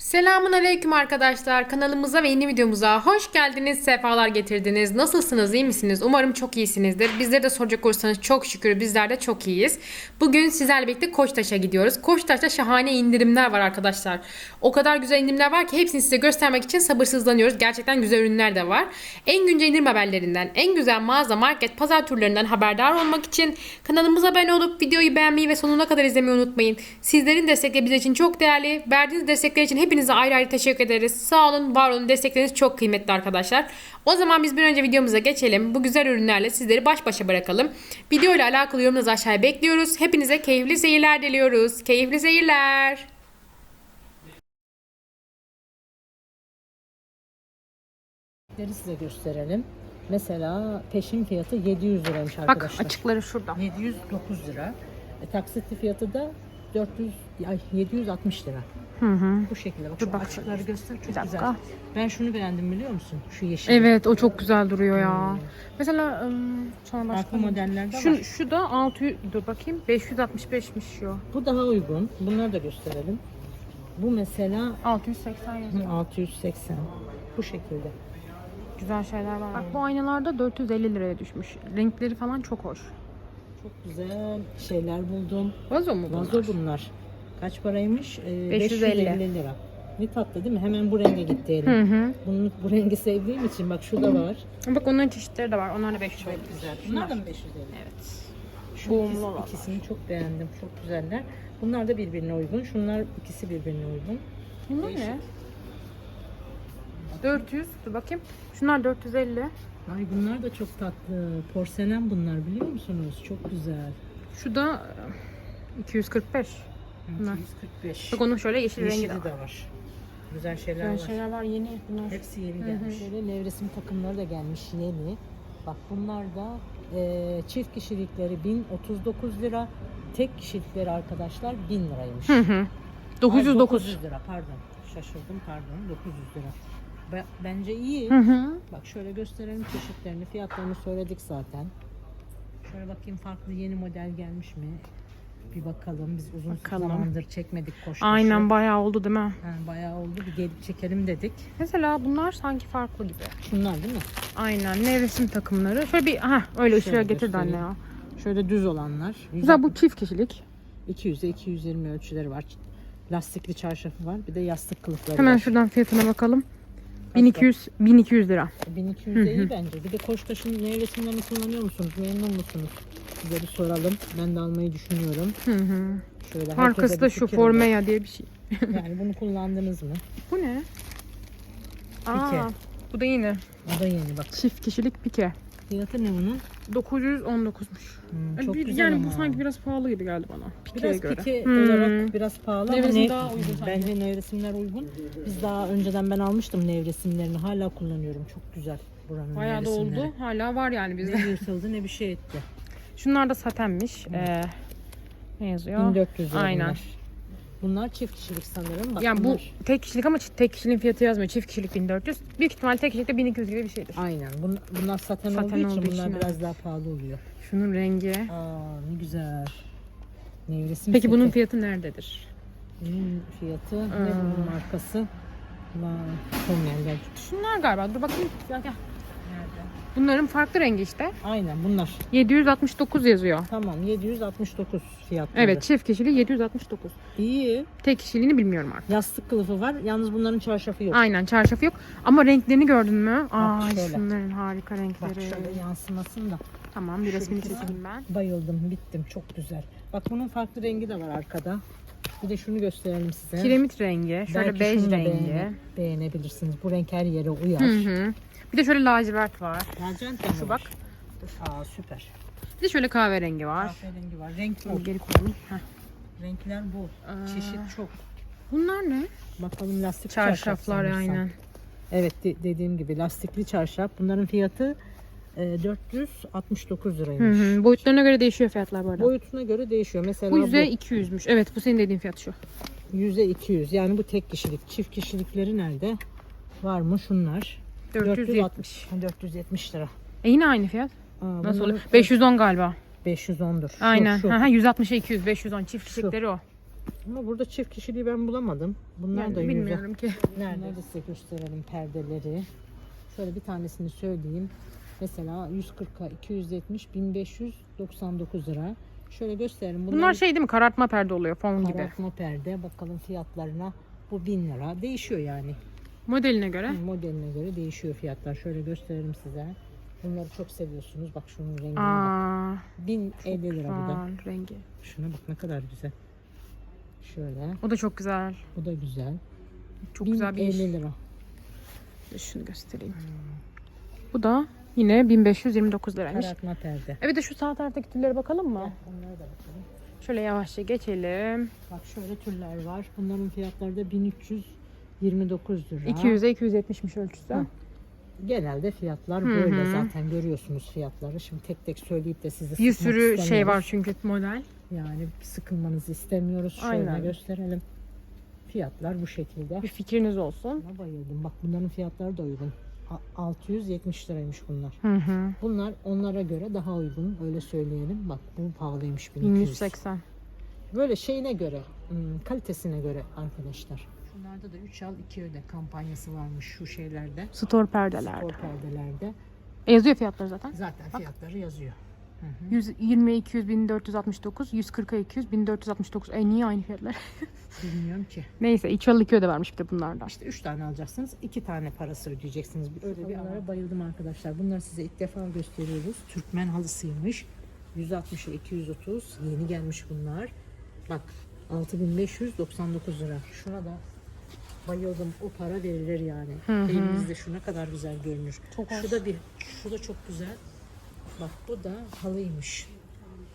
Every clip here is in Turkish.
Selamun Aleyküm arkadaşlar. Kanalımıza ve yeni videomuza hoş geldiniz, sefalar getirdiniz. Nasılsınız, iyi misiniz? Umarım çok iyisinizdir. Bizleri de soracak olursanız çok şükür bizler de çok iyiyiz. Bugün sizlerle birlikte Koçtaş'a gidiyoruz. Koçtaş'ta şahane indirimler var arkadaşlar. O kadar güzel indirimler var ki hepsini size göstermek için sabırsızlanıyoruz. Gerçekten güzel ürünler de var. En güncel indirim haberlerinden, en güzel mağaza, market, pazar turlarından haberdar olmak için kanalımıza abone olup videoyu beğenmeyi ve sonuna kadar izlemeyi unutmayın. Sizlerin destekleri bizim için çok değerli. Verdiğiniz destekler için hepinize ayrı ayrı teşekkür ederiz. Sağ olun, var olun. Destekleriniz çok kıymetli arkadaşlar. O zaman biz bir önce videomuza geçelim. Bu güzel ürünlerle sizleri baş başa bırakalım. Video ile alakalı yorumlarınızı aşağıya bekliyoruz. Hepinize keyifli seyirler diliyoruz. Keyifli seyirler. Size gösterelim. Mesela peşin fiyatı 700 liraymış Bak arkadaşlar. açıkları şurada. 709 lira. E, taksitli fiyatı da 400 ay 760 lira. Hı hı. Bu şekilde. Bak Dur şu bak. açıkları göster çok dakika. güzel. Ben şunu beğendim biliyor musun? Şu yeşil. Evet o çok güzel duruyor ya. Mesela ım, sonra başka Arka modellerde var. Şu, şu da 600 dur bakayım 565'miş şu. Bu daha uygun. Bunları da gösterelim. Bu mesela 680 yazıyor. 680. Bu şekilde. Güzel şeyler var. Bak bu aynalarda 450 liraya düşmüş. Renkleri falan çok hoş. Çok güzel şeyler buldum. Vazo mu bunlar? Vazo bunlar. Kaç paraymış? Ee, 550. 550 lira. Ne tatlı değil mi? Hemen bu renge gitti elim. Hı hı. Bunu bu rengi sevdiğim için bak şurada var. Bak onların çeşitleri de var. Onlar da 550. Çok güzel. Bunlar da mı 550? Evet. Şu ikisi- ikisini çok beğendim. Çok güzeller. Bunlar da birbirine uygun. Şunlar ikisi birbirine uygun. Bunlar Değişik. ne? 400. Dur bakayım. Şunlar 450. Ay bunlar da çok tatlı. Porselen bunlar biliyor musunuz? Çok güzel. Şu da e, 245. Bunlar. 245. Bak onun şöyle yeşil rengi de Yeşili var. de var. Güzel şeyler Güzel var. şeyler var yeni bunlar. Hepsi yeni Hı hı. gelmiş. Şöyle nevresim takımları da gelmiş yeni. Bak bunlar da e, çift kişilikleri 1039 lira. Tek kişilikleri arkadaşlar 1000 liraymış. Hı hı. Ay, 909. 900 lira pardon. Şaşırdım pardon 900 lira. Be- Bence iyi. Hı hı. Bak şöyle gösterelim çeşitlerini. Fiyatlarını söyledik zaten. Şöyle bakayım farklı yeni model gelmiş mi? Bir bakalım. Biz uzun Bakalım. zamandır çekmedik koştaşı. Aynen bayağı oldu değil mi? Ha, bayağı oldu. Bir gelip çekelim dedik. Mesela bunlar sanki farklı gibi. Şunlar değil mi? Aynen nevresim takımları. Şöyle bir ha öyle ışığa getirdi anne ya. Şöyle düz olanlar. Mesela bu çift kişilik. 200'e 220 ölçüleri var. Lastikli çarşafı var. Bir de yastık kılıfları Hemen var. şuradan fiyatına bakalım. 1200 1200 lira. 1200 de iyi bence. Bir de Koçtaş'ın nevresimlerini kullanıyor musunuz? Memnun musunuz? Size bir soralım. Ben de almayı düşünüyorum. Hı hı. Şöyle Arkası da şu alalım. Formeya diye bir şey. Yani bunu kullandınız mı? Bu ne? Aa, bu da yine O da yeni bak. çift kişilik pike. Fiyatı ne bunun? 919'muş. Hmm, çok Bir- güzel yani ama. bu sanki biraz pahalı gibi geldi bana. Pikeye Biraz göre. pike Hmm. olarak biraz pahalı Nevresim ama ne, daha uygun sanki. bence nevresimler uygun. Biz daha önceden ben almıştım nevresimlerini. Hala kullanıyorum. Çok güzel buranın Bayağı da oldu. Hala var yani bizde. Ne yırtıldı ne bir şey etti. Şunlar da satenmiş. Ee, ne yazıyor? 1400 lira Aynen. bunlar. Bunlar çift kişilik sanırım. Bak Yani bu bunlar- tek kişilik ama çi- tek kişiliğin fiyatı yazmıyor. Çift kişilik 1400. Büyük ihtimal tek kişilik de 1200 gibi bir şeydir. Aynen. Bunlar, bunlar saten, Saten olduğu için olduğu bunlar için, biraz daha pahalı oluyor. Şunun rengi. Aa ne güzel. Nevresim Peki bunun seti. fiyatı nerededir? Bunun fiyatı ne bunun markası? La Tomel Şunlar galiba. Dur bakayım. Gel gel. Bunların farklı rengi işte. Aynen bunlar. 769 yazıyor. Tamam 769 fiyatları. Evet çift kişiliği 769. İyi. Tek kişiliğini bilmiyorum artık. Yastık kılıfı var. Yalnız bunların çarşafı yok. Aynen çarşafı yok. Ama renklerini gördün mü? Aa şöyle. şunların harika Bak renkleri. şöyle yansımasın da. Tamam bir resmini çekeyim ben. Bayıldım. Bittim. Çok güzel. Bak bunun farklı rengi de var arkada. Bir de şunu gösterelim size. Kiremit rengi. Şöyle Belki bej rengi. beğene- beğenebilirsiniz. Bu renk her yere uyar. Hı hı. Bir de şöyle lacivert var. Lacivert de mi Şu var? bak. Aa süper. Bir de şöyle kahverengi var. Kahverengi var. Renk bu. geri koyalım. Heh. Renkler bu. Aa. Çeşit çok. Bunlar ne? Bakalım lastik çarşaf Çarşaflar sanırsam. aynen. Evet de- dediğim gibi lastikli çarşaf. Bunların fiyatı e, 469 liraymış. Hı. Boyutlarına göre değişiyor fiyatlar bu arada. Boyutuna göre değişiyor. Mesela Bu bu yüze 200'müş. Evet bu senin dediğin fiyat şu. yüze 200. Yani bu tek kişilik. Çift kişilikleri nerede? Var mı şunlar? 470. 470 lira. E yine aynı fiyat. Aa, Nasıl oluyor? 510 galiba. 510'dur. Şu, Aynen. şu. Hı, 160'a 200, 510 çift kişilikleri o. Ama burada çift kişiliği ben bulamadım. Bunlar Yani da yüze. bilmiyorum ki. Nerede de size gösterelim perdeleri. Şöyle bir tanesini söyleyeyim. Mesela 140'a 270 1599 lira. Şöyle gösterelim. Bunlar şey değil mi? Karartma perde oluyor fon gibi. Karartma perde. Bakalım fiyatlarına. Bu 1000 lira. Değişiyor yani. Modeline göre. Modeline göre değişiyor fiyatlar. Şöyle gösterelim size. Bunları çok seviyorsunuz. Bak şunun rengine bak. Aa, 1050 lira bu da. rengi. Şuna bak ne kadar güzel. Şöyle. O da çok güzel. Bu da güzel. Çok güzel bir iş. 1050 lira. Şunu göstereyim. Bu da yine 1529 liraymış. Karartma perde. Evet de şu sağ taraftaki türlere bakalım mı? Onlara da bakalım. Şöyle yavaşça geçelim. Bak şöyle türler var. Bunların fiyatları da 1329 lira. 200'e 270'miş ölçüsü. Hı. Genelde fiyatlar Hı böyle zaten görüyorsunuz fiyatları. Şimdi tek tek söyleyip de sizi Bir sürü şey var çünkü model. Yani sıkılmanızı istemiyoruz. Şöyle Aynen. gösterelim. Fiyatlar bu şekilde. Bir fikriniz olsun. Buna bayıldım. Bak bunların fiyatları da uygun. A- 670 liraymış bunlar. Hı hı. Bunlar onlara göre daha uygun. Öyle söyleyelim. Bak bu pahalıymış 1200. 1180. Böyle şeyine göre, hmm, kalitesine göre arkadaşlar. Şunlarda da 3 al 2 öde kampanyası varmış şu şeylerde. Store perdelerde. Spor perdelerde. E, yazıyor fiyatları zaten. Zaten fiyatları yazıyor. 120'ye 200 1469, 140'a 200 1469. E niye aynı fiyatlar? Bilmiyorum ki. Neyse 2 yıl 2 öde vermiş bir de bunlardan. İşte 3 tane alacaksınız. 2 tane parası ödeyeceksiniz. Öyle bir ara bayıldım arkadaşlar. Bunları size ilk defa gösteriyoruz. Türkmen halısıymış. 160'a 230. Yeni gelmiş bunlar. Bak 6599 lira. Şuna da bayıldım. O para verilir yani. Elimizde şu ne kadar güzel görünür. Çok şu da bir şu da çok güzel. Bak bu da halıymış.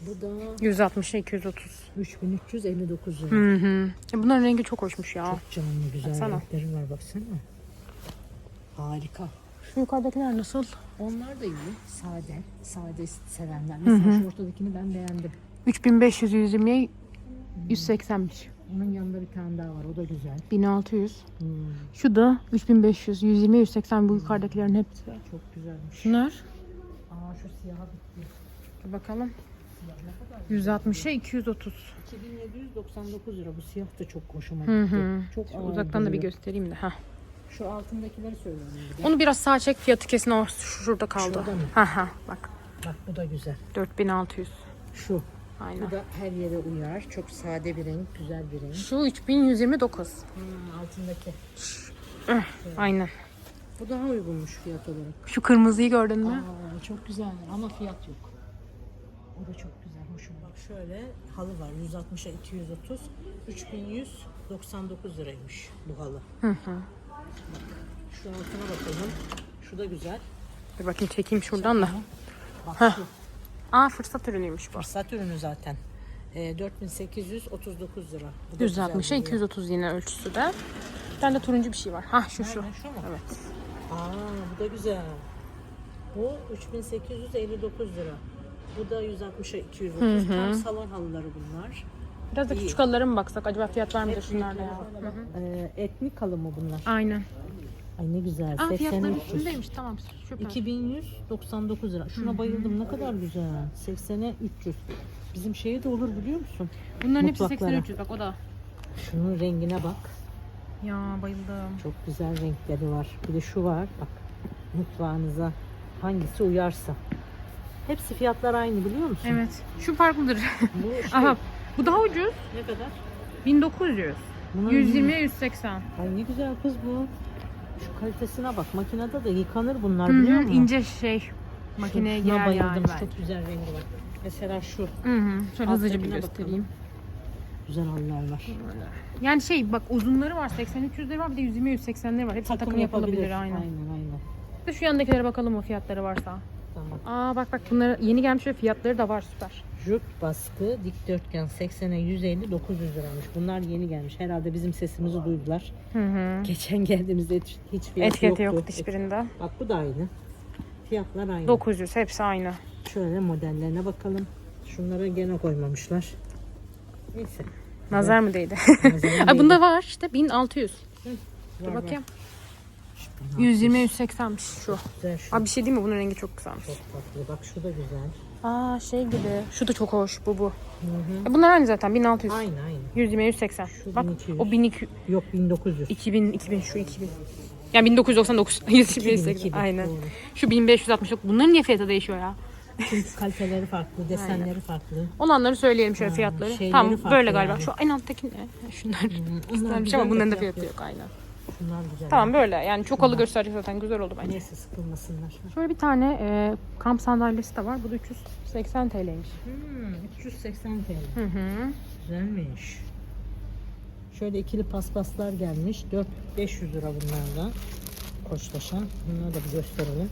Bu da 160'a 230. 3359 lira. Hı hı. E, bunların rengi çok hoşmuş ya. Çok canlı güzel Baksana. renkleri var baksana. Harika. Şu yukarıdakiler nasıl? Onlar da iyi. Sade. Sade sevenler. Mesela şu ortadakini ben beğendim. 3500 120'ye 180'miş. Onun yanında bir tane daha var. O da güzel. 1600. Hmm, Şu da 3500 120 180 bu yukarıdakilerin hepsi. çok güzelmiş. Şunlar. Aa şu siyaha bitti. Dur bakalım. Siyah ne kadar? 160'a 230. 2799 lira. Bu siyah da çok hoşuma Hı gitti. hı. Çok Şu uzaktan da bir duruyor. göstereyim de. Heh. Şu altındakileri bir de. Onu biraz sağ çek fiyatı kesin o şurada kaldı. Şurada mı? Ha ha bak Bak bu da güzel. 4600. Şu. Aynen. Bu da her yere uyar. Çok sade bir renk. Güzel bir renk. Şu 3129. Hmm, altındaki. Aynen. Bu daha uygunmuş fiyat olarak. Şu kırmızıyı gördün mü? Aa, çok güzel ama fiyat yok. O da çok güzel, hoşuma. Bak şöyle halı var 160'a 230, 3199 liraymış bu halı. Hı hı. Şu altına bakalım. Şu da güzel. Bir bakayım çekeyim şuradan da. Bak şu Aa fırsat ürünüymüş bu. fırsat ürünü zaten. E, 4839 lira. Bu da güzel 160'a duruyor. 230 yine ölçüsü de. Bir tane de turuncu bir şey var. Ha şu şu. Şu mu? Evet. Aa bu da güzel. Bu 3859 lira. Bu da 160'a 230. Tam salon halıları bunlar. Biraz da İyi. küçük halılara mı baksak? Acaba fiyat var mıdır şunlarda ya? Ee, etnik halı mı bunlar? Aynen. Ay ne güzel. Aa 80 fiyatları 300. üstündeymiş tamam süper. 2199 lira. Şuna bayıldım. Ne kadar güzel. 80'e 300. Bizim şeye de olur biliyor musun? Bunların hepsi mutfaklara. 80 300 bak o da. Şunun rengine bak. Ya bayıldım. Çok güzel renkleri var. Bir de şu var. Bak mutfağınıza hangisi uyarsa. Hepsi fiyatlar aynı biliyor musun? Evet. Şu farklıdır. Bu işte Aha bu daha ucuz. ne kadar? 1900. Bunun 120'ye 180. Ay ne güzel kız bu. Şu kalitesine bak. Makinede de yıkanır bunlar biliyor musun? ince şey. Makineye Şuna girer bayıldım. yani Çok bence. güzel rengi var. Mesela şu Hı hı. Şöyle hızlıca bir Alttakine göstereyim. güzel halılar var. Yani şey bak uzunları var 80-300'leri var bir de 120 180'leri var. Hepsi takım, yapılabilir aynen. Aynen aynen. Bir de şu yandakilere bakalım o fiyatları varsa. Tamam. Aa bak bak bunları yeni gelmiş ve fiyatları da var süper. Jut baskı dikdörtgen 80'e 150 900 liraymış. Bunlar yeni gelmiş. Herhalde bizim sesimizi duydular. Hı hı. Geçen geldiğimizde hiç hiç fiyat Etiketi yoktu. yok hiçbirinde. Bak bu da aynı. Fiyatlar aynı. 900 hepsi aynı. Şöyle modellerine bakalım. Şunlara gene koymamışlar. Neyse. Nazar mı değdi? Nazarın Ay bunda var işte 1600. Dur Var, var. bakayım. 120 180'miş şu. Güzel şu. Abi bir şey değil mi? Bunun rengi çok güzelmiş. Çok tatlı. Bak şu da güzel. Aa şey gibi. Şu da çok hoş bu bu. E, Bunlar aynı zaten 1600. Aynı aynı. 120 180. Şu Bak 1200. o 1200 Yok 1900. 2000 2000 şu 2000. Yani 1999 120 180. 2000, Aynen. doğru. Şu 1569. Bunların niye fiyatı değişiyor ya? Çünkü kaliteleri farklı, desenleri farklı. Olanları söyleyelim şöyle fiyatları. şeyleri Tamam farklı böyle galiba. yani. Şu en alttaki ne? Şunlar. Onlar Güzelmiş güzel ama bunların da fiyat fiyatı yok aynen. Şunlar güzel. Tamam böyle yani çok alı gösterecek zaten güzel oldu bence. Neyse sıkılmasınlar. Şöyle bir tane e, kamp sandalyesi de var. Bu da 380 TL'ymiş. Hmm, 380 TL. Hı hı. Güzelmiş. Şöyle ikili paspaslar gelmiş. 4 500 lira bunlar da. Koçtaş'a. Bunları da bir gösterelim.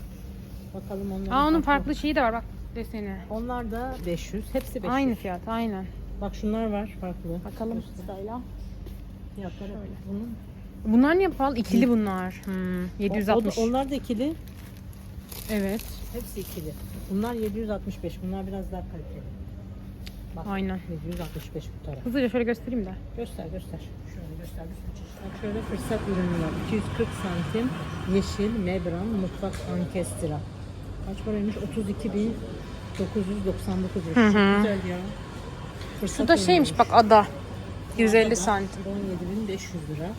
Bakalım onların Aa onun farklı şeyi de var bak deseni. Onlar da 500. Hepsi 500. Aynı fiyat aynen. Bak şunlar var farklı. Bakalım sırayla. Fiyatları bunun. Bunlar niye pahalı? İkili bunlar. Hmm, 760. O- o da- onlar da ikili. Evet. Hepsi ikili. Bunlar 765. Bunlar biraz daha kaliteli. Bak, Aynen. 765 bu taraf. Hızlıca şöyle göstereyim de. Göster göster. Şöyle göster. Bir sürü çeşit. Bak şöyle fırsat ürünü var. 240 santim yeşil membran mutfak ankestra. Kaç paraymış? 32.999 lira. Çok güzel ya. Fırsat Şu da ürünü. şeymiş bak ada. 150 Ada santim. 17.500 lira.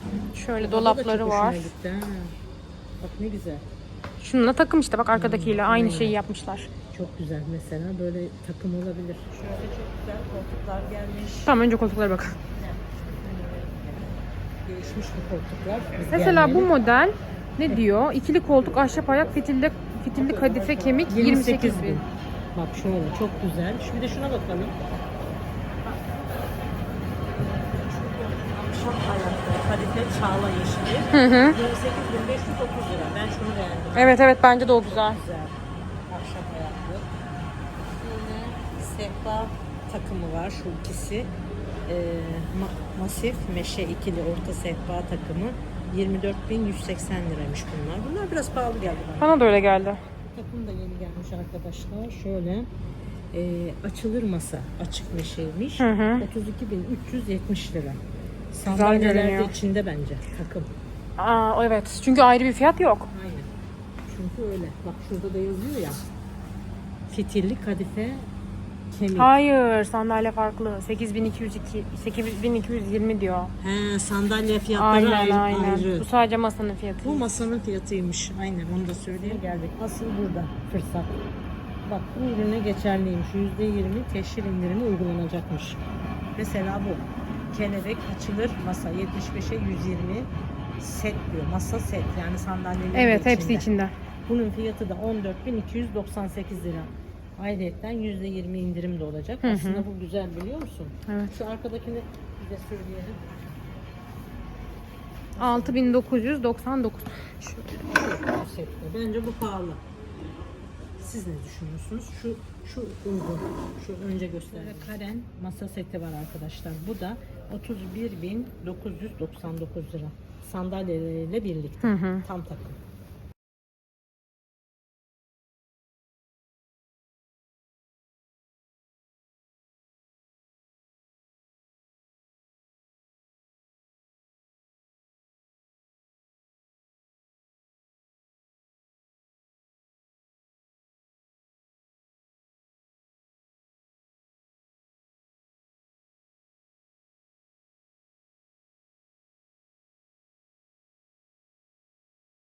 Şöyle Ada da dolapları var. gitti ha. Bak ne güzel. Şununla takım işte bak arkadakiyle aynı şeyi yapmışlar. Çok güzel mesela böyle takım olabilir. Şöyle çok güzel koltuklar gelmiş. Tamam önce koltuklara bak. Değişmiş bu koltuklar. Biz Mesela bu model ne diyor? İkili koltuk, ahşap ayak, fitilli, fitilli kadife kemik 28 bin. Bak şöyle çok güzel. Bir de şuna bakalım. Ahşap ayaklı kadife çağla yeşili. Hı hı. 28.530 lira. Ben şunu beğendim. Evet evet bence de o güzel. Güzel. Ahşap ayaklı. Yine sehpa takımı var şu ikisi. Ee, ma- masif meşe ikili orta sehpa takımı 24.180 liraymış bunlar. Bunlar biraz pahalı geldi bana. Bana da öyle geldi. Takım da yeni gelmiş arkadaşlar. Şöyle e, açılır masa açık meşeymiş. Hı hı. 32.370 lira. Sandalyeler de görünüyor. içinde bence takım. Aa evet. Çünkü ayrı bir fiyat yok. Aynen. Çünkü öyle. Bak şurada da yazıyor ya. Fitilli kadife kemik. Hayır, sandalye farklı. 8202 8220 diyor. He, sandalye fiyatları Aynen ayrı. aynen. ayrı. Bu sadece masanın fiyatı. Bu masanın fiyatıymış. Aynen onu da söyleyeyim. Geldik. Asıl burada fırsat. Bak bu ürüne geçerliymiş. %20 teşhir indirimi uygulanacakmış. Mesela bu. Kelebek açılır masa 75'e 120 set diyor. Masa set yani sandalyenin Evet, de hepsi içinde. Bunun fiyatı da 14.298 lira. Ayrıca %20 indirim de olacak. Hı hı. Aslında bu güzel biliyor musun? Evet. Şu arkadakini bize söyleyelim. 6999. Şöyle. Bu sette. Bence bu pahalı. Siz ne düşünüyorsunuz? Şu şu uygun. Şu önce göstereyim. Karen masa seti var arkadaşlar. Bu da 31.999 lira. Sandalyeleriyle birlikte. Hı hı. Tam takım.